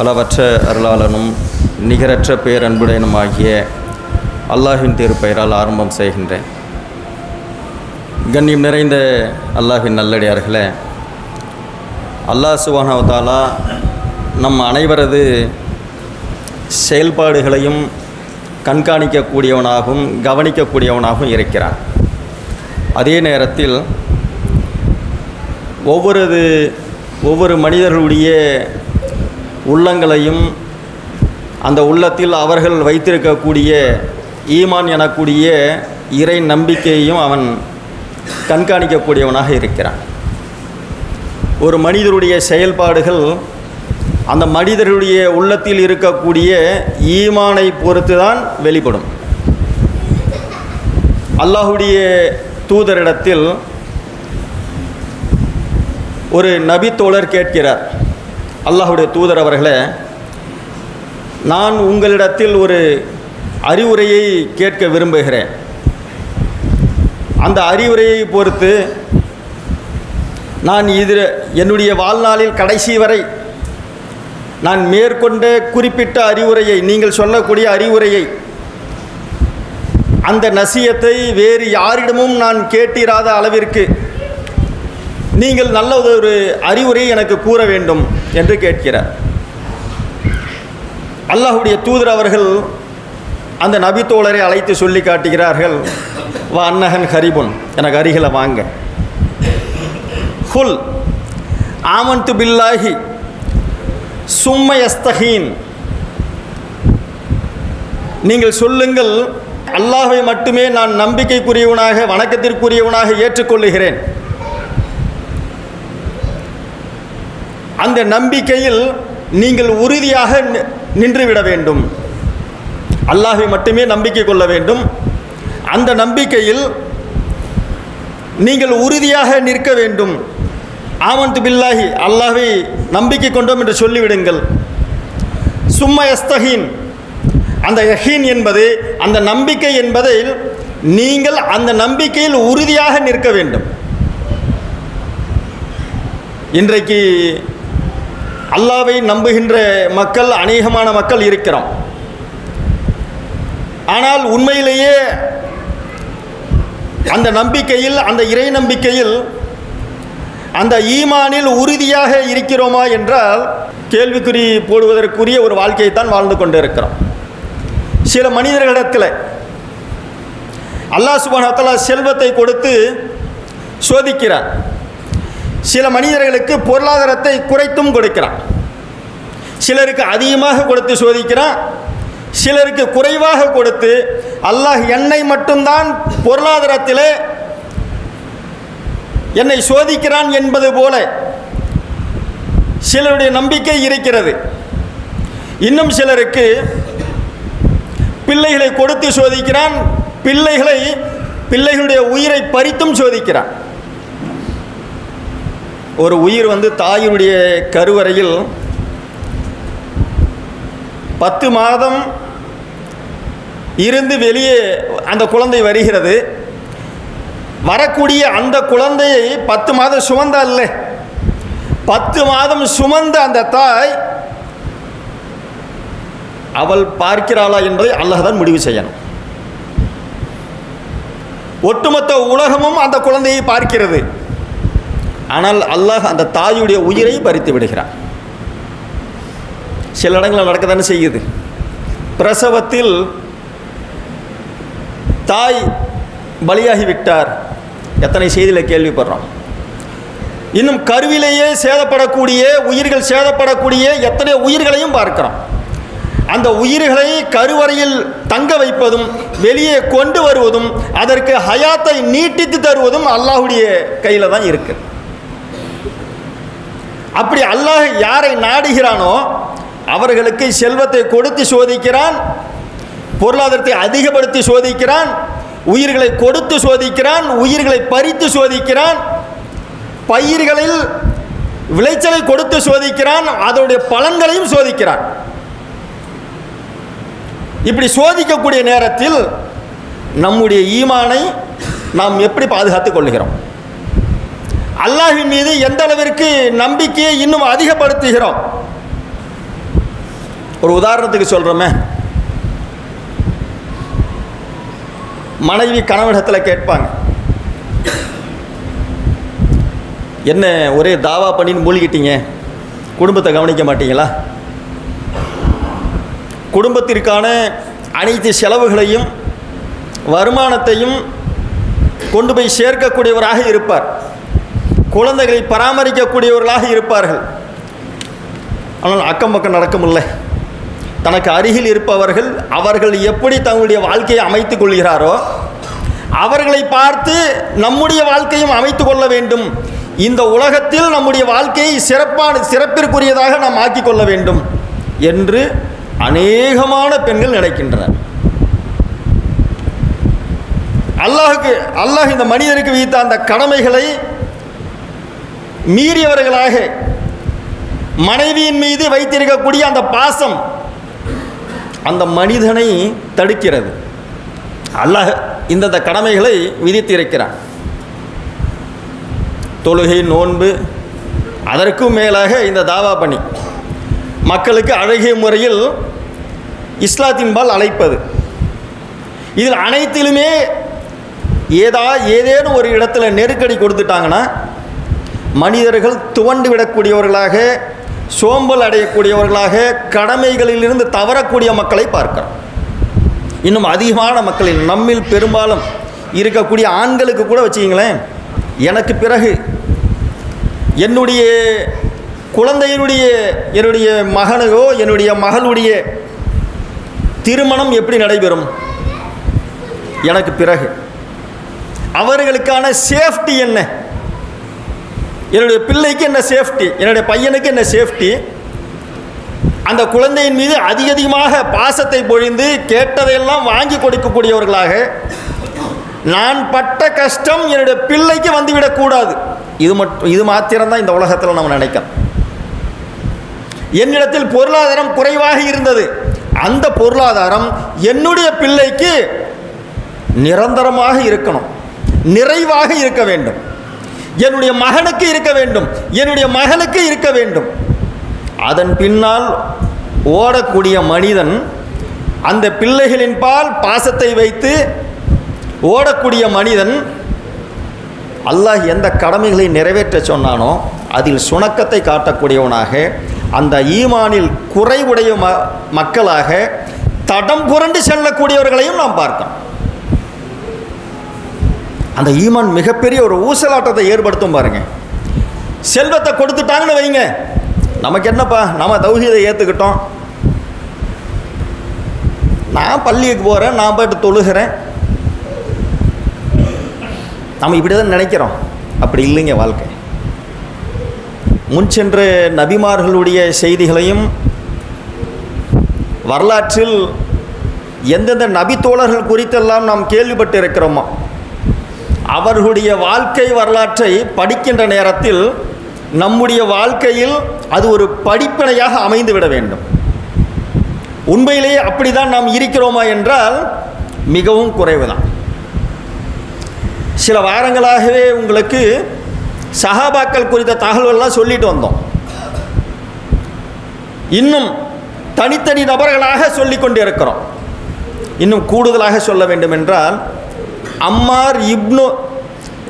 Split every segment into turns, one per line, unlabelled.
அளவற்ற அருளாளனும் நிகரற்ற பேரன்புடையனுமாகிய அல்லாஹின் திருப்பெயரால் ஆரம்பம் செய்கின்றேன். கண்ணியம் நிறைந்த அல்லாஹின் நல்லடியார்களே அல்லாஹ் சுபானவத்தாலா நம் அனைவரது செயல்பாடுகளையும் கண்காணிக்கக்கூடியவனாகவும் கவனிக்கக்கூடியவனாகவும் இருக்கிறான். அதே நேரத்தில் ஒவ்வொரு ஒவ்வொரு மனிதர்களுடைய உள்ளங்களையும் அந்த உள்ளத்தில் அவர்கள் வைத்திருக்கக்கூடிய ஈமான் எனக்கூடிய இறை நம்பிக்கையையும் அவன் கண்காணிக்கக்கூடியவனாக இருக்கிறான். ஒரு மனிதருடைய செயல்பாடுகள் அந்த மனிதருடைய உள்ளத்தில் இருக்கக்கூடிய ஈமானை பொறுத்து தான் வெளிப்படும். அல்லாஹுடைய தூதரிடத்தில் ஒரு நபித்தோழர் கேட்கிறார். அல்லாஹுடைய தூதர் அவர்களே நான் உங்களிடத்தில் ஒரு அறிவுரையை கேட்க விரும்புகிறேன். அந்த அறிவுரையை பொறுத்து நான் இது என்னுடைய வாழ்நாளில் கடைசி வரை நான் மேற்கொண்ட குறிப்பிட்ட அறிவுரையை நீங்கள் சொல்லக்கூடிய அறிவுரையை அந்த நசியத்தை வேறு யாரிடமும் நான் கேட்டிராத அளவிற்கு நீங்கள் நல்ல ஒரு அறிவுரை எனக்கு கூற வேண்டும் என்று கேட்கிறார். அல்லாஹுடைய தூதர் அவர்கள் அந்த நபித்தோழரை அழைத்து சொல்லி காட்டுகிறார்கள் வா அன்னகன் ஹரிபுன். எனக்கு அருகில வாங்க. ஹுல் ஆமன்து பில்லாஹி சும்மயஸ்தகீன் நீங்கள் சொல்லுங்கள் அல்லாஹை மட்டுமே நான் நம்பிக்கைக்குரியவனாக வணக்கத்திற்குரியவனாக ஏற்றுக்கொள்ளுகிறேன். அந்த நம்பிக்கையில் நீங்கள் உறுதியாக நி- நின்றுவிட வேண்டும். அல்லாஹை மட்டுமே நம்பிக்கை கொள்ள வேண்டும். அந்த நம்பிக்கையில் நீங்கள் உறுதியாக நிற்க வேண்டும். ஆமந்து பில்லாஹி அல்லாஹை நம்பிக்கை கொண்டோம் என்று சொல்லிவிடுங்கள். சும்மா எஸ்தஹீன் அந்த யஹீன் என்பது அந்த நம்பிக்கை என்பதை நீங்கள் அந்த நம்பிக்கையில் உறுதியாக நிற்க வேண்டும். இன்றைக்கு அல்லாவை நம்புகின்ற மக்கள் அநேகமான மக்கள் இருக்கிறோம். ஆனால் உண்மையிலேயே அந்த நம்பிக்கையில் அந்த இறை நம்பிக்கையில் அந்த ஈமானில் உறுதியாக இருக்கிறோமா என்றால் கேள்விக்குறி போடுவதற்குரிய ஒரு வாழ்க்கையை தான் வாழ்ந்து கொண்டு இருக்கிறோம் சில மனிதர்களிடத்தில் அல்லாஹ் சுபானத்தலா செல்வத்தை கொடுத்து சோதிக்கிறார். சில மனிதர்களுக்கு பொருளாதாரத்தை குறைத்தும் கொடுக்கிறான். சிலருக்கு அதிகமாக கொடுத்து சோதிக்கிறான். சிலருக்கு குறைவாக கொடுத்து அல்லாஹ் என்னை மட்டும்தான் பொருளாதாரத்திலே என்னை சோதிக்கிறான் என்பது போல சிலருடைய நம்பிக்கை இருக்கிறது. இன்னும் சிலருக்கு பிள்ளைகளை கொடுத்து சோதிக்கிறான். பிள்ளைகளை பிள்ளைகளுடைய உயிரை பறித்தும் சோதிக்கிறான். ஒரு உயிர் வந்து தாயினுடைய கருவறையில் பத்து மாதம் இருந்து வெளியே அந்த குழந்தை வருகிறது. வரக்கூடிய அந்த குழந்தையை பத்து மாதம் சுமந்தா இல்லை. பத்து மாதம் சுமந்த அந்த தாய் அவள் பார்க்கிறாளா என்பதை அல்லாஹ் தான் முடிவு செய்யணும். ஒட்டுமொத்த உலகமும் அந்த குழந்தையை பார்க்கிறது. ஆனால் அல்லாஹ் அந்த தாயுடைய உயிரை பறித்து விடுகிறான். சில இடங்களில் நடக்க தானே செய்யுது. பிரசவத்தில் தாய் பலியாகிவிட்டார். எத்தனை செய்தியில் கேள்விப்படுறோம். இன்னும் கருவிலேயே சேதப்படக்கூடிய உயிர்கள் சேதப்படக்கூடிய எத்தனை உயிர்களையும் பார்க்கிறோம். அந்த உயிர்களை கருவறையில் தங்க வைப்பதும் வெளியே கொண்டு வருவதும் அதற்கு ஹயாத்தை நீட்டித்து தருவதும் அல்லாஹுடைய கையில் தான் இருக்குது அப்படி அல்லாஹ் யாரை நாடுகிறானோ அவர்களுக்கு செல்வத்தை கொடுத்து சோதிக்கிறான் பொருளாதாரத்தை அதிகப்படுத்தி சோதிக்கிறான் உயிர்களை கொடுத்து சோதிக்கிறான் உயிர்களை பறித்து சோதிக்கிறான் பயிர்களில் விளைச்சலை கொடுத்து சோதிக்கிறான் அதனுடைய பலன்களையும் சோதிக்கிறான். இப்படி சோதிக்கக்கூடிய நேரத்தில் நம்முடைய ஈமானை நாம் எப்படி பாதுகாத்துக் கொள்கிறோம்? அல்லாஹின் மீது எந்த அளவிற்கு நம்பிக்கையை இன்னும் அதிகப்படுத்துகிறோம்? ஒரு உதாரணத்துக்கு சொல்கிறோமே மனைவி கணவனிடத்தில் கேட்பாங்க. என்ன ஒரே தாவா பண்ணின்னு மூழ்கிட்டீங்க? குடும்பத்தை கவனிக்க மாட்டீங்களா? குடும்பத்திற்கான அனைத்து செலவுகளையும் வருமானத்தையும் கொண்டு போய் சேர்க்கக்கூடியவராக இருப்பார். குழந்தைகளை பராமரிக்கக்கூடியவர்களாக இருப்பார்கள். ஆனால் அக்கம் பக்கம் நடக்கமில்லை தனக்கு அருகில் இருப்பவர்கள் அவர்கள் எப்படி தங்களுடைய வாழ்க்கையை அமைத்துக் கொள்கிறாரோ அவர்களை பார்த்து நம்முடைய வாழ்க்கையும் அமைத்து கொள்ள வேண்டும். இந்த உலகத்தில் நம்முடைய வாழ்க்கையை சிறப்பான சிறப்பிற்குரியதாக நாம் ஆக்கிக் கொள்ள வேண்டும் என்று அநேகமான பெண்கள் நினைக்கின்றனர். அல்லாஹுக்கு அல்லாஹ் இந்த மனிதனுக்கு விதித்த அந்த கடமைகளை மீறியவர்களாக மனைவியின் மீது வைத்திருக்கக்கூடிய அந்த பாசம் அந்த மனிதனை தடுக்கிறது. அல்லாஹ் இந்தந்த கடமைகளை விதித்திருக்கிறான். தொழுகை நோன்பு அதற்கும் மேலாக இந்த தாவா பணி. மக்களுக்கு அழகிய முறையில் இஸ்லாத்தின்பால் அழைப்பது. இதில் அனைத்திலுமே ஏதா ஏதேனும் ஒரு இடத்துல நெருக்கடி கொடுத்துட்டாங்கன்னா மனிதர்கள் துவண்டு விடக்கூடியவர்களாக சோம்பல் அடையக்கூடியவர்களாக கடமைகளிலிருந்து தவறக்கூடிய மக்களை பார்க்கிறோம். இன்னும் அதிகமான மக்களில் நம்மில் பெரும்பாலும் இருக்கக்கூடிய ஆண்களுக்கு கூட வச்சுக்கிங்களேன் எனக்கு பிறகு என்னுடைய குழந்தையினுடைய என்னுடைய மகனுக்கோ என்னுடைய மகளுடைய திருமணம் எப்படி நடைபெறும்? எனக்கு பிறகு. அவர்களுக்கான சேஃப்டி என்ன? என்னுடைய பிள்ளைக்கு என்ன சேஃப்டி என்னுடைய பையனுக்கு என்ன சேஃப்டி அந்த குழந்தையின் மீது அதிக அதிகமாக பாசத்தை பொழிந்து கேட்டதையெல்லாம் வாங்கி கொடுக்கக்கூடியவர்களாக நான் பட்ட கஷ்டம் என்னுடைய பிள்ளைக்கு வந்துவிடக்கூடாது இது மட்டும் இது மாத்திரம்தான் இந்த உலகத்தில் நம்ம நினைக்கிறோம். என்னிடத்தில் பொருளாதாரம் குறைவாக இருந்தது. அந்த பொருளாதாரம் என்னுடைய பிள்ளைக்கு நிரந்தரமாக இருக்கணும். நிறைவாக இருக்க வேண்டும். என்னுடைய மகனுக்கு இருக்க வேண்டும். என்னுடைய மகளுக்கு இருக்க வேண்டும். அதன் பின்னால் ஓடக்கூடிய மனிதன் அந்த பிள்ளைகளின் பால் பாசத்தை வைத்து ஓடக்கூடிய மனிதன் அல்லாஹ் எந்த கடமைகளை நிறைவேற்ற சொன்னானோ அதில் சுணக்கத்தை காட்டக்கூடியவனாக அந்த ஈமானில் குறைவுடைய ம மக்களாக தடம் புரண்டு செல்லக்கூடியவர்களையும் நாம் பார்த்தோம் அந்த ஈமான் மிகப்பெரிய ஒரு ஊசலாட்டத்தை ஏற்படுத்தும் பாருங்க. செல்வத்தை கொடுத்துட்டாங்கன்னு வைங்க. நமக்கு என்னப்பா? நம்ம தௌஹீதை ஏற்றுக்கிட்டோம் நான் பள்ளிக்கு போகிறேன் நான் போயிட்டு தொழுகிறேன். நம்ம இப்படி தான் நினைக்கிறோம். அப்படி இல்லைங்க வாழ்க்கை. முன் சென்று நபிமார்களுடைய செய்திகளையும் வரலாற்றில் எந்தெந்த நபி தோழர்கள் குறித்தெல்லாம் நாம் கேள்விப்பட்டு இருக்கிறோமோ அவர்களுடைய வாழ்க்கை வரலாற்றை படிக்கின்ற நேரத்தில் நம்முடைய வாழ்க்கையில் அது ஒரு படிப்பினையாக அமைந்து விட வேண்டும். உண்மையிலேயே அப்படிதான் நாம் இருக்கிறோமா என்றால் மிகவும் குறைவுதான். சில வாரங்களாகவே உங்களுக்கு சஹாபாக்கள் குறித்த தகவல்கள்லாம் சொல்லிட்டு வந்தோம். இன்னும் தனித்தனி நபர்களாக சொல்லிக் கொண்டு இருக்கிறோம் இன்னும் கூடுதலாக சொல்ல வேண்டும் என்றால் அம்மார் இப்னு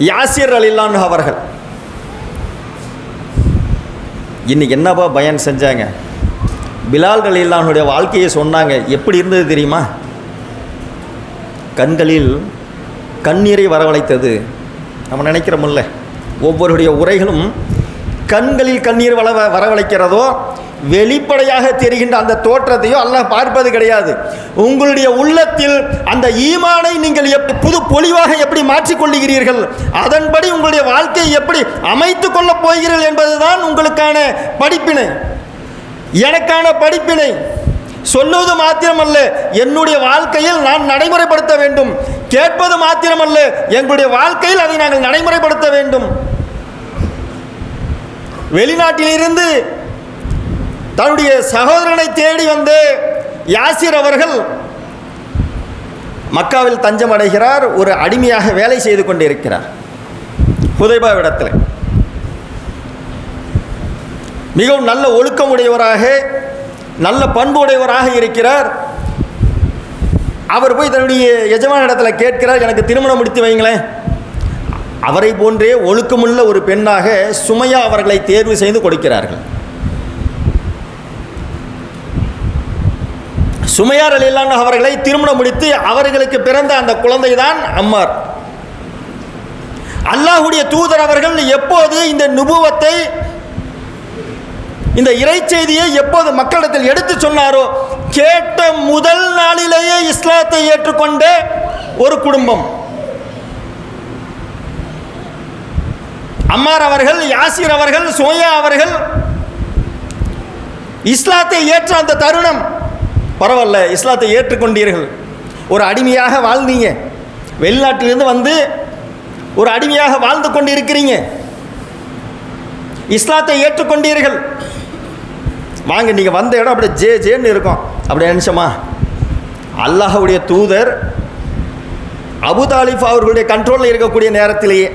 யாசிர் அலிலான் அவர்கள். இன்னைக்கு என்னப்பா பயன் செஞ்சாங்க? பிலால் அலிலானுடைய வாழ்க்கையை சொன்னாங்க. எப்படி இருந்தது தெரியுமா? கண்களில் கண்ணீரை வரவழைத்தது. நம்ம நினைக்கிறோமில்ல ஒவ்வொருடைய உரைகளும் கண்களில் கண்ணீர் வள வரவழைக்கிறதோ வெளிப்படையாக தெரிகின்ற அந்த தோற்றத்தையோ அல்லாஹ் பார்ப்பது கிடையாது. உங்களுடைய உள்ளத்தில் அந்த ஈமானை நீங்கள் எப்படி புது பொலிவாக எப்படி மாற்றிக்கொள்ளுகிறீர்கள் அதன்படி உங்களுடைய வாழ்க்கையை எப்படி அமைத்து கொள்ளப் போகிறீர்கள் என்பதுதான் உங்களுக்கான படிப்பினை. எனக்கான படிப்பினை. சொல்லுவது மாத்திரமல்ல என்னுடைய வாழ்க்கையில் நான் நடைமுறைப்படுத்த வேண்டும். கேட்பது மாத்திரமல்ல எங்களுடைய வாழ்க்கையில் அதை நாங்கள் நடைமுறைப்படுத்த வேண்டும். வெளிநாட்டிலிருந்து தன்னுடைய சகோதரனை தேடி வந்து யாசிர் அவர்கள் மக்காவில் தஞ்சம் அடைகிறார் ஒரு அடிமையாக வேலை செய்து கொண்டிருக்கிறார். ஹுதைபாவிடத்தில் மிகவும் நல்ல ஒழுக்கம் உடையவராக நல்ல பண்புடையவராக இருக்கிறார். அவர் போய் தன்னுடைய எஜமான இடத்துல கேட்கிறார் எனக்கு திருமணம் முடித்து வைங்களேன். அவரை போன்றே ஒழுக்கமுள்ள ஒரு பெண்ணாக சுமையா அவர்களை தேர்வு செய்து கொடுக்கிறார்கள். சுமையார் அலிலான் அவர்களை திருமணம் முடித்து அவர்களுக்கு பிறந்த அந்த குழந்தை தான் அம்மார். அல்லாஹுடைய தூதர் அவர்கள் எப்போது இந்த நுபுவத்தை இந்த இறை செய்தியை எப்போது மக்களிடத்தில் எடுத்து சொன்னாரோ கேட்ட முதல் நாளிலேயே இஸ்லாத்தை ஏற்றுக்கொண்ட ஒரு குடும்பம். அம்மார் அவர்கள் யாசிர் அவர்கள் சோயா அவர்கள் இஸ்லாத்தை ஏற்ற அந்த தருணம். பரவாயில்ல இஸ்லாத்தை ஏற்றுக்கொண்டீர்கள். ஒரு அடிமையாக வாழ்ந்தீங்க. வெளிநாட்டிலிருந்து வந்து ஒரு அடிமையாக வாழ்ந்து கொண்டு இருக்கிறீங்க இஸ்லாத்தை ஏற்றுக்கொண்டீர்கள். வாங்க நீங்கள் வந்த இடம் அப்படியே ஜே ஜேன்னு இருக்கும். அப்படி நினச்சோமா? அல்லாஹுடைய தூதர் அபுதாலிஃப் அவர்களுடைய கண்ட்ரோலில் இருக்கக்கூடிய நேரத்திலேயே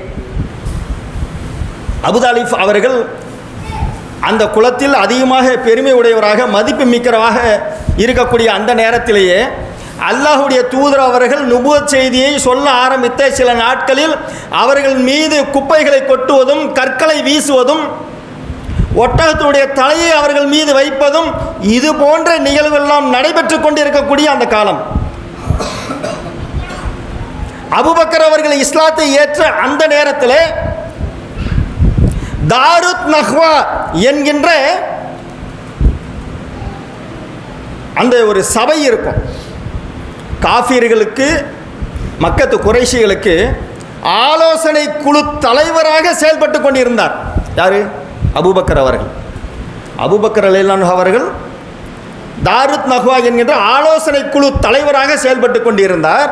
அபுதாலிஃப் அவர்கள் அந்த குலத்தில் அதிகமாக பெருமை உடையவராக மதிப்பு மிக்கிறவராக இருக்கக்கூடிய அந்த நேரத்திலேயே அல்லாஹுடைய தூதர் அவர்கள் நுபுவத் செய்தியை சொல்ல ஆரம்பித்த சில நாட்களில் அவர்கள் மீது குப்பைகளை கொட்டுவதும் கற்களை வீசுவதும் ஒட்டகத்தினுடைய தலையை அவர்கள் மீது வைப்பதும் இது போன்ற நிகழ்வெல்லாம் நடைபெற்று கொண்டிருக்கக்கூடிய அந்த காலம். அபுபக்கர் அவர்கள் இஸ்லாத்தை ஏற்ற அந்த நேரத்தில் தாருத் நஹ்வா என்கின்ற அந்த ஒரு சபை இருக்கும். காஃபியர்களுக்கு மக்கத்து குறைஷிகளுக்கு ஆலோசனை குழு தலைவராக செயல்பட்டு கொண்டிருந்தார். யார்? அபூபக்கர் அவர்கள். அபுபக்கர் அலிலான் அவர்கள் தாருத் நஹ்வா என்கின்ற ஆலோசனை குழு தலைவராக செயல்பட்டு கொண்டிருந்தார்.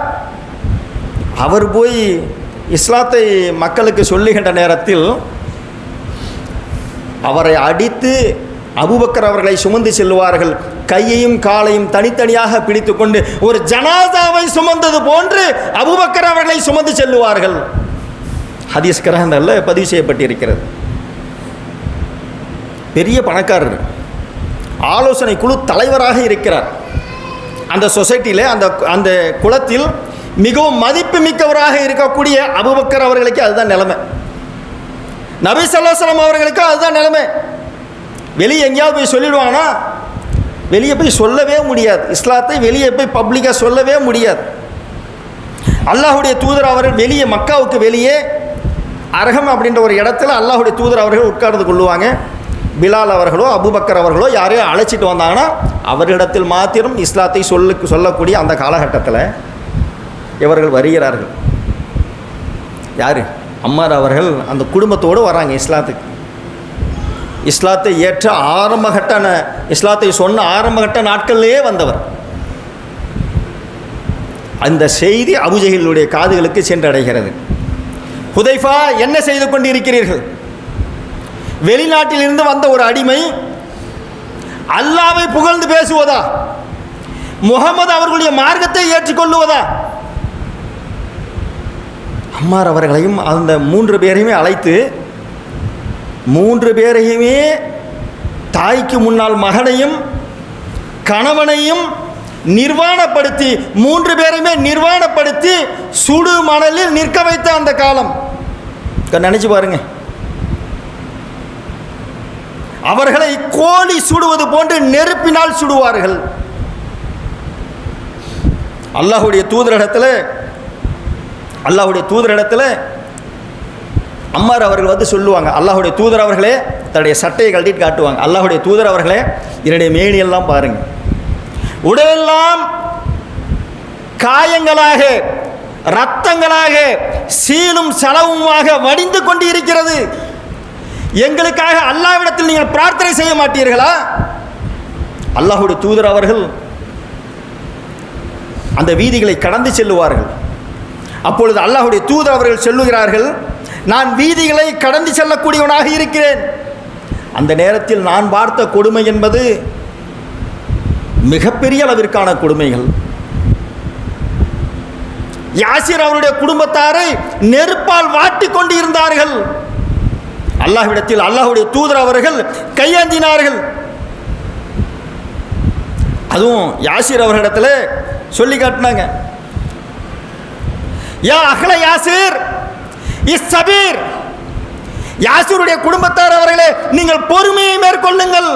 அவர் போய் இஸ்லாத்தை மக்களுக்கு சொல்லுகின்ற நேரத்தில் அவரை அடித்து அபுபக்கர் அவர்களை சுமந்து செல்வார்கள் கையையும் காலையும் தனித்தனியாக பிடித்துக்கொண்டு ஒரு ஜனாதாவை சுமந்தது போன்று அபுபக்கர் அவர்களை சுமந்து செல்லுவார்கள். ஹதீஸ் கிரகங்களில் பதிவு செய்யப்பட்டிருக்கிறது. பெரிய பணக்காரர். ஆலோசனை குழு தலைவராக இருக்கிறார். அந்த சொசைட்டியில் அந்த அந்த குளத்தில் மிகவும் மதிப்பு மிக்கவராக இருக்கக்கூடிய அபுபக்கர் அவர்களுக்கு அதுதான் நிலைமை. நபி சல்லாசலம் அவர்களுக்கு அதுதான் நிலைமை. வெளியே எங்கேயாவது போய் சொல்லிடுவாங்கன்னா வெளியே போய் சொல்லவே முடியாது. இஸ்லாத்தை வெளியே போய் பப்ளிக்காக சொல்லவே முடியாது. அல்லாஹுடைய தூதர் அவர்கள் வெளியே மக்காவுக்கு வெளியே அரகம் அப்படின்ற ஒரு இடத்துல அல்லாஹுடைய தூதர் அவர்கள் உட்கார்ந்து கொள்ளுவாங்க. பிலால் அவர்களோ அபுபக்கர் அவர்களோ யாரையோ அழைச்சிட்டு வந்தாங்கன்னா அவர்களிடத்தில் மாத்திரம் இஸ்லாத்தை சொல்லு சொல்லக்கூடிய அந்த காலகட்டத்தில் இவர்கள் வருகிறார்கள். யார்? அம்மார் அவர்கள் அந்த குடும்பத்தோடு வராங்க இஸ்லாத்துக்கு. இஸ்லாத்தை ஏற்ற ஆரம்பகட்ட இஸ்லாத்தை சொன்ன ஆரம்பகட்ட நாட்களிலேயே வந்தவர். அந்த செய்தி அபுஜஹிலுடைய காதுகளுக்கு சென்றடைகிறது. ஹுதைஃபா என்ன செய்து கொண்டிருக்கிறீர்கள்? வெளிநாட்டிலிருந்து வந்த ஒரு அடிமை அல்லாவை புகழ்ந்து பேசுவதா? முகமது அவர்களுடைய மார்க்கத்தை ஏற்றுக்கொள்ளுவதா? அம்மார் அவர்களையும் அந்த மூன்று பேரையுமே அழைத்து மூன்று பேரையுமே தாய்க்கு முன்னால் மகனையும் கணவனையும் நிர்வாணப்படுத்தி மூன்று பேரையுமே நிர்வாணப்படுத்தி சுடு மணலில் நிற்க வைத்த அந்த காலம். நினைச்சு பாருங்க. அவர்களை கோழி சுடுவது போன்று நெருப்பினால் சுடுவார்கள். அல்லாஹுடைய தூதரிடத்தில் அல்லாஹுடைய தூதரிடத்தில் அம்மார் அவர்கள் வந்து சொல்லுவாங்க அல்லாஹுடைய தூதர் அவர்களே தன்னுடைய சட்டையை கழட்டிட்டு காட்டுவாங்க. அல்லாஹுடைய தூதர் அவர்களே என்னுடைய மேனியெல்லாம் பாருங்க. உடலெல்லாம் காயங்களாக ரத்தங்களாக சீலும் சலவுமாக வடிந்து கொண்டு இருக்கிறது எங்களுக்காக அல்லாவிடத்தில் நீங்கள் பிரார்த்தனை செய்ய மாட்டீர்களா? அல்லாஹுடைய தூதர் அவர்கள் அந்த வீதிகளை கடந்து செல்லுவார்கள். அப்பொழுது அல்லாஹுடைய தூதர் அவர்கள் சொல்லுகிறார்கள் நான் வீதிகளை கடந்து செல்லக்கூடியவனாக இருக்கிறேன். அந்த நேரத்தில் நான் பார்த்த கொடுமை என்பது மிகப்பெரிய அளவிற்கான கொடுமைகள். யாசிர் அவருடைய குடும்பத்தாரை நெருப்பால் வாட்டி கொண்டு இருந்தார்கள் அல்லாஹ்விடத்தில் அல்லாஹுடைய தூதர் அவர்கள் கையேந்தினார்கள். அதுவும் யாசிர் அவர்களிடத்தில் சொல்லி காட்டினாங்க. யா அகல யாசிர் இஸ் சபீர் யாசிருடைய குடும்பத்தார் அவர்களே நீங்கள் பொறுமையை மேற்கொள்ளுங்கள்.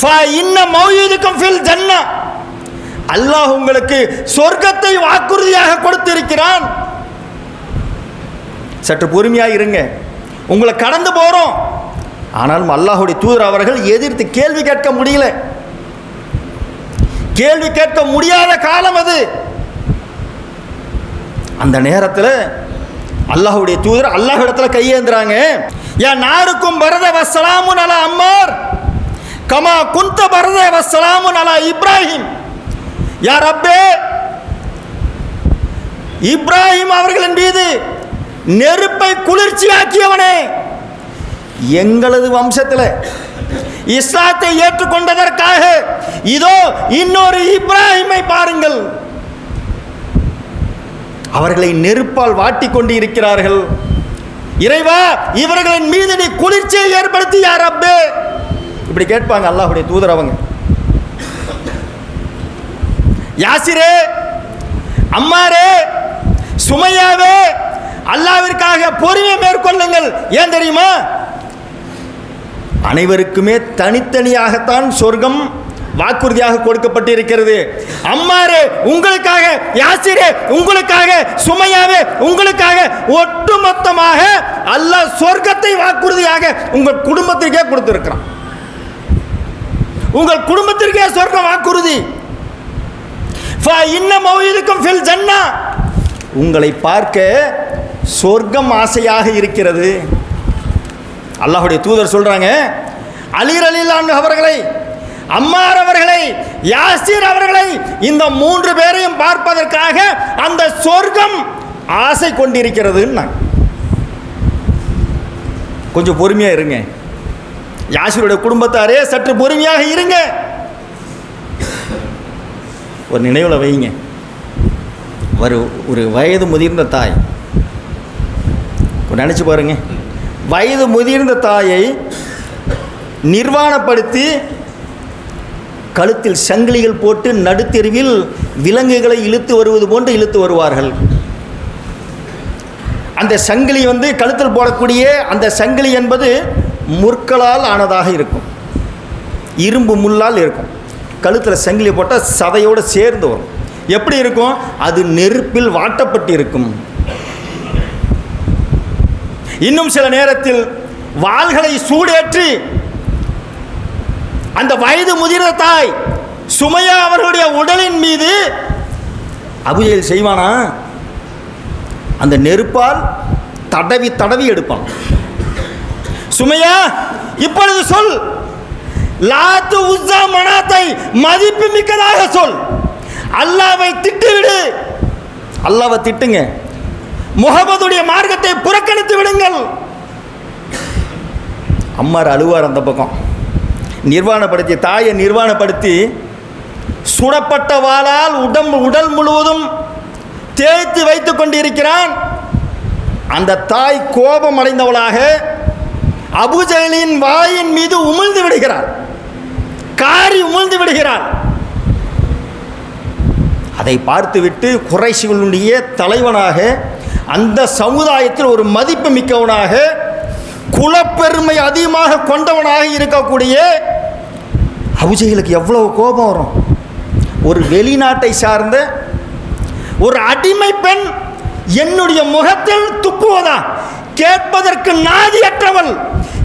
ஃபா இன்ன மௌயூதுக்கும் ஃபில் ஜன்னா. அல்லாஹ் உங்களுக்கு சொர்க்கத்தை வாக்குறுதியாக கொடுத்திருக்கிறான். சற்று பொறுமையாக இருங்க. உங்களை கடந்து போகிறோம் ஆனாலும் அல்லாஹுடைய தூதர் அவர்கள் எதிர்த்து கேள்வி கேட்க முடியல. கேள்வி கேட்க முடியாத காலம் அது. அந்த நேரத்தில் அல்லாஹுடைய தூதர் அல்லாஹ் இடத்துல கையேந்துறாங்க. என் நாருக்கும் பரத வசலாமு நலா அம்மார். கமா குந்த பரத வசலாமு நலா இப்ராஹிம். யார் அப்பே இப்ராஹிம் அவர்களின் மீது நெருப்பை குளிர்ச்சியாக்கியவனே. எங்களது வம்சத்தில் இஸ்லாத்தை ஏற்றுக்கொண்டதற்காக இதோ இன்னொரு இப்ராஹிமை பாருங்கள். அவர்களை நெருப்பால் வாட்டி கொண்டு இருக்கிறார்கள் இறைவா இவர்களின் மீது நீ குளிர்ச்சியை ஏற்படுத்தி யார் அப்பே இப்படி கேட்பாங்க அல்லாஹுடைய தூதர் அவங்க. யாசிரே அம்மாரே சுமையாவே அல்லாவிற்காக பொறுமை மேற்கொள்ளுங்கள். ஏன் தெரியுமா? அனைவருக்குமே தனித்தனியாகத்தான் சொர்க்கம் வாக்குறுதியாக கொடுக்கப்பட்டிருக்கிறது. அம்மாரே உங்களுக்காக யாசிரே உங்களுக்காக சுமையாவே உங்களுக்காக ஒட்டுமொத்தமாக அல்லாஹ் சொர்க்கத்தை வாக்குறுதியாக உங்கள் குடும்பத்திற்கே கொடுத்திருக்கிறான். உங்கள் குடும்பத்திற்கே சொர்க்கம் வாக்குறுதி. இன்னும் ஃபில் ஜன்னா. உங்களை பார்க்க சொர்க்கம் ஆசையாக இருக்கிறது. அல்லாஹுடைய தூதர் சொல்றாங்க அலிர் அலிலான் அவர்களை அம்மார் அவர்களை யாசிர் அவர்களை இந்த மூன்று பேரையும் பார்ப்பதற்காக அந்த சொர்க்கம் ஆசை கொண்டிருக்கிறதுன்னு கொஞ்சம் பொறுமையா இருங்க. யாசிருடைய குடும்பத்தாரே சற்று பொறுமையாக இருங்க. ஒரு நினைவில் வைங்க ஒரு ஒரு வயது முதிர்ந்த தாய். நினச்சி பாருங்க. வயது முதிர்ந்த தாயை நிர்வாணப்படுத்தி கழுத்தில் சங்கிலிகள் போட்டு நடுத்தெருவில் விலங்குகளை இழுத்து வருவது போன்று இழுத்து வருவார்கள். அந்த சங்கிலி வந்து கழுத்தில் போடக்கூடிய அந்த சங்கிலி என்பது முற்களால் ஆனதாக இருக்கும். இரும்பு முள்ளால் இருக்கும். கழுத்தில் சங்கிலி போட்டால் சதையோடு சேர்ந்து வரும். எப்படி இருக்கும்? அது நெருப்பில் வாட்டப்பட்டு இருக்கும் இன்னும் சில நேரத்தில் வாள்களை சூடேற்றி அந்த வயது முதிர்ந்த தாய் சுமையா அவர்களுடைய உடலின் மீது அபுஜெயில் செய்வானா? அந்த நெருப்பால் தடவி தடவி எடுப்பான். சுமையா இப்பொழுது சொல். லாத்து உஸ்ஸா மனாத்தை மதிப்பு மிக்கதாக சொல். அல்லாவை திட்டுவிடு. அல்லாவை திட்டுங்க. முகமதுடைய மார்க்கத்தை புறக்கணித்து விடுங்கள். அம்மார் அழுவார் அந்த பக்கம். நிர்வாணப்படுத்தி தாயை நிர்வாணப்படுத்தி சுடப்பட்ட வாளால் உடம்பு உடல் முழுவதும் தேய்த்து வைத்து கொண்டிருக்கிறான். அந்த தாய் கோபம் அடைந்தவளாக அபுஜலின் வாயின் மீது உமிழ்ந்து விடுகிறார் காரி உமிழ்ந்து விடுகிறார் அதை பார்த்துவிட்டு குறைசிகளுடைய தலைவனாக அந்த சமுதாயத்தில் ஒரு மதிப்பு மிக்கவனாக குலப்பெருமை அதிகமாக கொண்டவனாக இருக்கக்கூடிய அபுஜெயிலுக்கு எவ்வளவு கோபம் வரும்? ஒரு வெளிநாட்டை சார்ந்த ஒரு அடிமை பெண் என்னுடைய முகத்தில் துப்புவதா? கேட்பதற்கு நாதியற்றவள்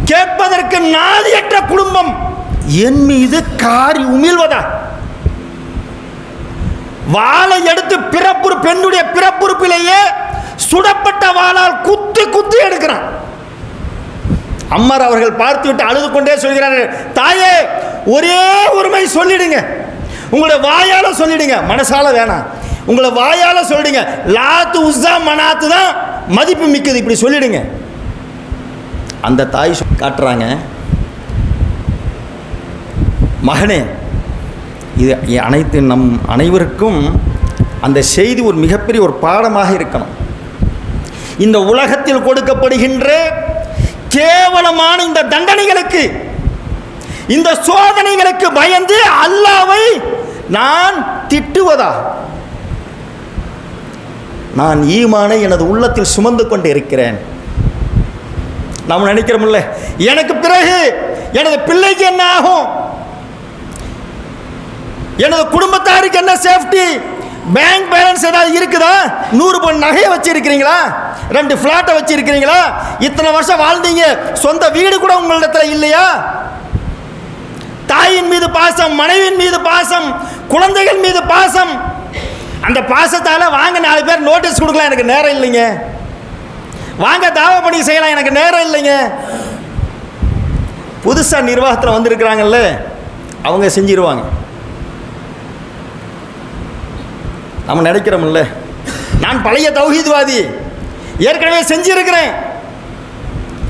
கேட்பதற்கு நாதியற்ற குடும்பம் என் மீது காரி உமிழ்வதா? வாளை எடுத்து பிறப்புறு பெண்ணுடைய பிறப்புறுப்பிலேயே சுடப்பட்ட வாளால் குத்தி குத்தி எடுக்கிறான். அம்மார் அவர்கள் பார்த்துவிட்டு அழுது கொண்டே சொல்கிறார்கள் தாயே ஒரே ஒருமை சொல்லிடுங்க. உங்களுடைய வாயால் சொல்லிடுங்க. மனசால வேணாம். உங்களை வாயால் சொல்லிடுங்க. லாத்து உஸ்ஸா மனாத்து தான் மதிப்பு மிக்கது. இப்படி சொல்லிடுங்க. அந்த தாய் காட்டுறாங்க. மகனே இது அனைத்து நம் அனைவருக்கும் அந்த செய்தி ஒரு மிகப்பெரிய ஒரு பாடமாக இருக்கணும். இந்த உலகத்தில் கொடுக்கப்படுகின்ற கேவலமான இந்த தண்டனைகளுக்கு இந்த சோதனைகளுக்கு பயந்து அல்லாவை நான் திட்டுவதா? நான் ஈமானை எனது உள்ளத்தில் சுமந்து கொண்டு இருக்கிறேன். நாம் நினைக்கிறோம்ல எனக்கு பிறகு எனது பிள்ளைக்கு என்ன ஆகும்? எனது குடும்பத்தாருக்கு என்ன சேஃப்டி பேங்க் பேலன்ஸ் ஏதாவது இருக்குதா? நூறு பவுன் நகையை வச்சிருக்கிறீங்களா? ரெண்டு ஃப்ளாட்டை வச்சிருக்கிறீங்களா? இத்தனை வருஷம் வாழ்ந்தீங்க. சொந்த வீடு கூட உங்களிடத்தில் இல்லையா? தாயின் மீது பாசம் மனைவியின் மீது பாசம் குழந்தைகள் மீது பாசம். அந்த பாசத்தால் வாங்க நாலு பேர் நோட்டீஸ் கொடுக்கலாம். எனக்கு நேரம் இல்லைங்க. வாங்க தாவ பணி செய்யலாம். எனக்கு நேரம் இல்லைங்க. புதுசாக நிர்வாகத்தில் வந்திருக்கிறாங்கல்ல அவங்க செஞ்சிருவாங்க. நம்ம நினைக்கிறோம்ல. நான் பழைய தௌஹீத்வாதி. ஏற்கனவே செஞ்சிருக்கிறேன்.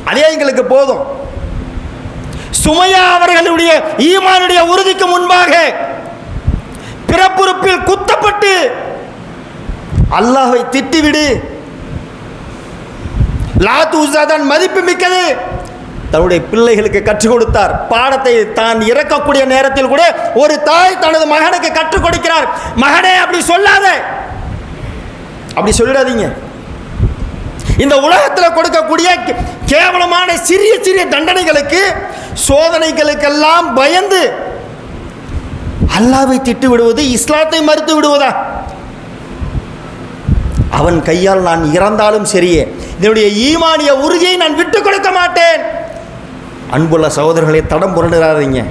அதே எங்களுக்கு போதும். சுமையா அவர்களுடைய ஈமானுடைய உறுதிக்கு முன்பாக பிறப்புறுப்பில் குத்தப்பட்டு அல்லாஹை திட்டிவிடு. லாத்து உசாதான் மதிப்பு மிக்கது. தன்னுடைய பிள்ளைகளுக்கு கற்றுக் கொடுத்தார். பாடத்தை தான் இறக்கக்கூடிய நேரத்தில் கூட ஒரு தாய் தனது மகனுக்கு கற்றுக் கொடுக்கிறார். அப்படி சொல்லிடாதீங்க இந்த உலகத்தில் கொடுக்கக்கூடிய கேவலமான சிறிய சிறிய தண்டனைகளுக்கு சோதனைகளுக்கெல்லாம் பயந்து அல்லாவை திட்டு விடுவது இஸ்லாத்தை மறுத்து விடுவதா? அவன் கையால் நான் இறந்தாலும் சரியே. என்னுடைய ஈமானிய உறுதியை நான் விட்டுக் கொடுக்க மாட்டேன். அன்புள்ள சகோதரர்களை தடம் புரண்டுறாதீங்க.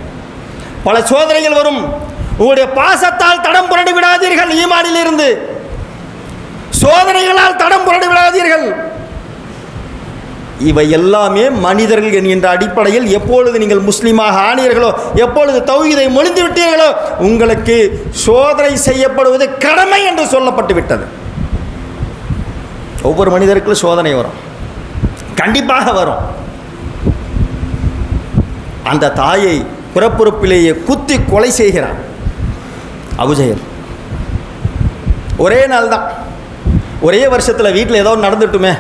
பல சோதனைகள் வரும். உங்களுடைய பாசத்தால் தடம் புரண்டு விடாதீர்கள் ஈமானிலிருந்து. இருந்து சோதனைகளால் தடம் புரண்டு விடாதீர்கள். இவை எல்லாமே மனிதர்கள் என்கின்ற அடிப்படையில் எப்பொழுது நீங்கள் முஸ்லீமாக ஆனீர்களோ எப்பொழுது தௌகிதை மொழிந்து விட்டீர்களோ உங்களுக்கு சோதனை செய்யப்படுவது கடமை என்று சொல்லப்பட்டு விட்டது. ஒவ்வொரு மனிதருக்கும் சோதனை வரும். கண்டிப்பாக வரும். அந்த தாயை பிறப்புறுப்பிலேயே குத்தி கொலை செய்கிறான். அபுஜெயல் ஒரே நாள் தான் ஒரே வருஷத்தில் வீட்டில் ஏதோ நடந்துட்டுமே.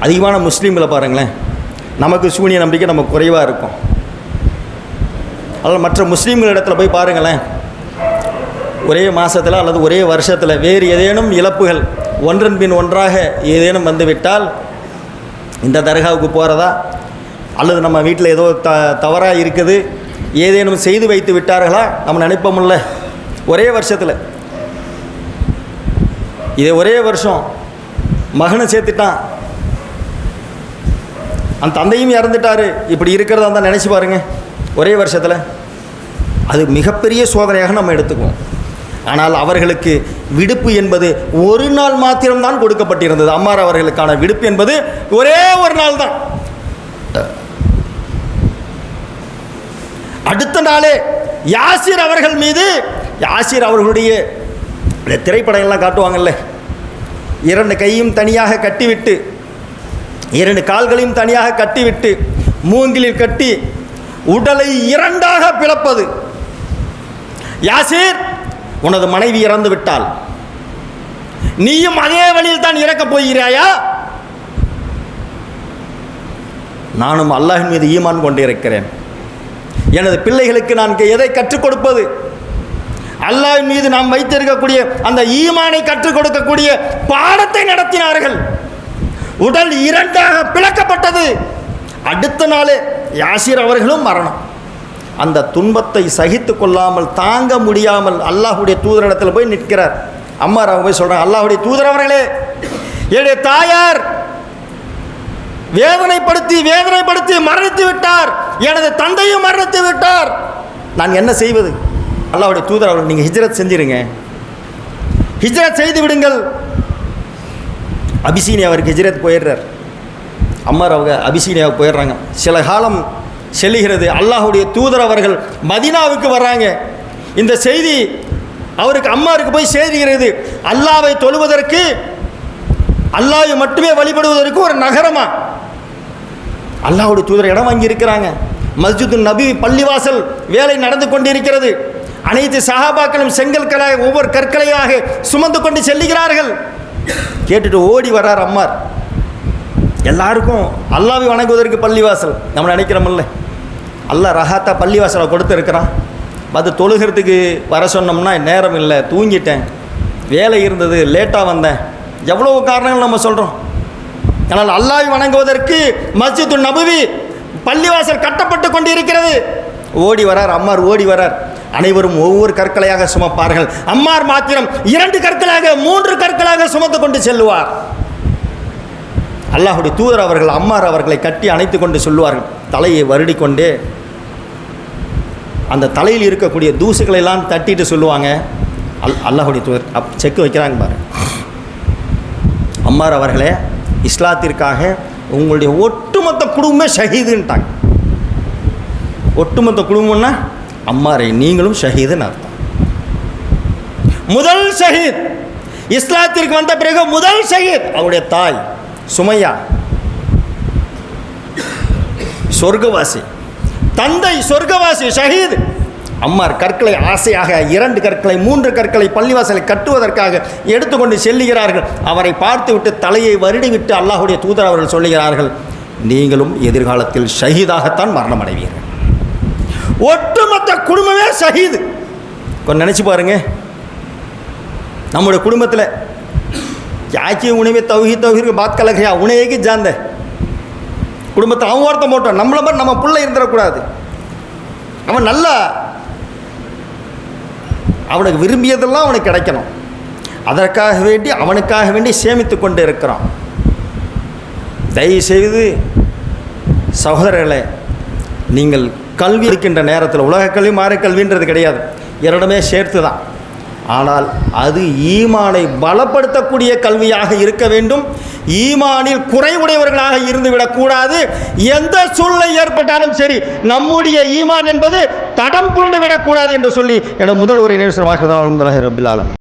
அதிகமான முஸ்லீம்களை பாருங்களேன். நமக்கு சூனிய நம்பிக்கை நமக்கு குறைவாக இருக்கும். அதில் மற்ற முஸ்லீம்கள் இடத்துல போய் பாருங்களேன். ஒரே மாதத்தில் அல்லது ஒரே வருஷத்தில் வேறு ஏதேனும் இழப்புகள் ஒன்றன் பின் ஒன்றாக ஏதேனும் வந்துவிட்டால் இந்த தர்காவுக்கு போகிறதா அல்லது நம்ம வீட்டில் ஏதோ த தவறாக இருக்குது ஏதேனும் செய்து வைத்து விட்டார்களா? நம்ம நினைப்போம்ல. ஒரே வருஷத்தில். இதே ஒரே வருஷம் மகனை சேர்த்துட்டான். அந்த தந்தையும் இறந்துட்டாரு. இப்படி இருக்கிறதா இருந்தால் நினச்சி பாருங்கள் ஒரே வருஷத்தில். அது மிகப்பெரிய சோதனையாக நம்ம எடுத்துக்குவோம். ஆனால் அவர்களுக்கு விடுப்பு என்பது ஒரு நாள் மாத்திரம்தான் கொடுக்கப்பட்டிருந்தது. அம்மார் அவர்களுக்கான விடுப்பு என்பது ஒரே ஒரு நாள் தான் அடுத்த நாளே யாசிர் அவர்கள் மீது யாசிர் அவர்களுடைய இந்த திரைப்படங்கள்லாம் காட்டுவாங்கல்ல. இரண்டு கையும் தனியாக கட்டிவிட்டு இரண்டு கால்களையும் தனியாக கட்டிவிட்டு மூங்கிலில் கட்டி உடலை இரண்டாக பிளப்பது. யாசீர் உனது மனைவி இறந்து விட்டாள். நீயும் அதே வழியில் தான் இறக்கப் போகிறாயா? நானும் அல்லாஹின் மீது ஈமான் கொண்டிருக்கிறேன். எனது பிள்ளைகளுக்கு நான் எதை கற்றுக் கொடுப்பது? அல்லாஹ் மீது நாம் வைத்திருக்கக்கூடிய அந்த ஈமானை கற்றுக் கொடுக்கக்கூடிய பாடத்தை நடத்தினார்கள். உடல் இரண்டாக பிளக்கப்பட்டது. அடுத்த நாளே யாசிர் அவர்களும் மரணம். அந்த துன்பத்தை சகித்து கொள்ளாமல் தாங்க முடியாமல் அல்லாஹுடைய தூதரிடத்தில் போய் நிற்கிறார். அம்மார் அவங்க போய் சொல்கிறாங்க அல்லாஹுடைய தூதர் அவர்களே என்னுடைய தாயார் வேதனைப்படுத்தி வேதனைப்படுத்தி மரணித்து விட்டார். எனது தந்தையும் மரணித்து விட்டார். நான் என்ன செய்வது? அல்லாவுடைய தூதர் அவர்கள் நீங்கள் ஹிஜ்ரத் செஞ்சிருங்க. ஹிஜ்ரத் செய்து விடுங்கள். அபிசீனியா அவருக்கு ஹிஜ்ரத் போயிடுறார். அம்மார் அவங்க அபிசீனியாவுக்கு போயிடுறாங்க. சில காலம் செல்லுகிறது. அல்லாஹ்வுடைய தூதர் அவர்கள் மதினாவுக்கு வர்றாங்க. இந்த செய்தி அவருக்கு அம்மாருக்கு போய் சேருகிறது. அல்லாவை தொழுவதற்கு அல்லாவை மட்டுமே வழிபடுவதற்கு ஒரு நகரமா? அல்லாஹுடைய தூதர் இடம் வாங்கி இருக்கிறாங்க மஸ்ஜிது நபி பள்ளிவாசல் வேலை நடந்து கொண்டிருக்கிறது. அனைத்து சஹாபாக்களும் செங்கற்களாக ஒவ்வொரு கற்களையாக சுமந்து கொண்டு செல்லுகிறார்கள். கேட்டுட்டு ஓடி வர்றார் அம்மார். எல்லாருக்கும் அல்லாவை வணங்குவதற்கு பள்ளிவாசல். நம்ம நினைக்கிறோமில்ல. அல்லா ரஹாத்தா பள்ளிவாசலை கொடுத்துருக்கிறான். அது தொழுகிறதுக்கு வர சொன்னோம்னா நேரம் இல்லை தூங்கிட்டேன். வேலை இருந்தது லேட்டாக வந்தேன். எவ்வளோ காரணங்கள் நம்ம சொல்கிறோம் ஆனால் அல்லாவை வணங்குவதற்கு மஸ்ஜிது நபுவி பள்ளிவாசல் கட்டப்பட்டு கொண்டு இருக்கிறது ஓடி வரார் அம்மார் ஓடி வரார் அனைவரும் ஒவ்வொரு கற்களையாக சுமப்பார்கள். அம்மார் மாத்திரம் இரண்டு கற்களாக மூன்று கற்களாக சுமந்து கொண்டு செல்லுவார். அல்லாஹுடைய தூதர் அவர்கள் அம்மார் அவர்களை கட்டி அணைத்து கொண்டு சொல்லுவார்கள். தலையை வருடிக்கொண்டே அந்த தலையில் இருக்கக்கூடிய தூசுகளை எல்லாம் தட்டிட்டு சொல்லுவாங்க. அல் அல்லாஹுடைய தூதர் அப் செக்கு வைக்கிறாங்க பாரு. அம்மார் அவர்களே இஸ்லாத்திற்காக உங்களுடைய ஒட்டுமொத்த குடும்பமே ஷஹீதுன்ட்டாங்க. ஒட்டுமொத்த குடும்பம்னா அம்மாரை நீங்களும் ஷஹீதுன்னு அர்த்தம். முதல் ஷஹீத் இஸ்லாத்திற்கு வந்த பிறகு முதல் ஷஹீத் அவருடைய தாய் சுமையா. சொர்க்கவாசி. தந்தை சொர்க்கவாசி ஷஹீத். அம்மார் கற்களை ஆசையாக இரண்டு கற்களை மூன்று கற்களை பள்ளிவாசலை கட்டுவதற்காக எடுத்துக்கொண்டு செல்லுகிறார்கள். அவரை பார்த்துவிட்டு தலையை வருடிவிட்டு அல்லாஹுடைய தூதர் அவர்கள் சொல்லுகிறார்கள் நீங்களும் எதிர்காலத்தில் ஷஹீதாகத்தான் மரணம் அடைவீர்கள் ஒட்டுமொத்த குடும்பமே ஷஹீது. கொஞ்சம் நினச்சி பாருங்க. நம்முடைய குடும்பத்தில் யாக்கி உணவே தௌஹி தௌஹிற்கு பாத் கலகையா உனையேக்கு ஜாந்த. குடும்பத்தை அவன் ஒருத்தன் போட்டான். நம்மளை மாதிரி நம்ம பிள்ளை இருந்துடக்கூடாது. அவன் நல்லா அவனுக்கு விரும்பியதெல்லாம் அவனுக்கு கிடைக்கணும். அதற்காக வேண்டி அவனுக்காக வேண்டி சேமித்து கொண்டு இருக்கிறான். தயவு செய்து சகோதரர்களே நீங்கள் கல்வி இருக்கின்ற நேரத்தில் உலக கல்வி கல்வின்றது கிடையாது. இரண்டுமே சேர்த்து தான் ஆனால் அது ஈமானை பலப்படுத்தக்கூடிய கல்வியாக இருக்க வேண்டும். ஈமானில் குறைவுடையவர்களாக இருந்துவிடக்கூடாது எந்த சூழ்நிலை ஏற்பட்டாலும் சரி நம்முடைய ஈமான் என்பது தடம் புரண்டு விடக்கூடாது என்று சொல்லி எனது முதல் ஒரு நேசமாக தான்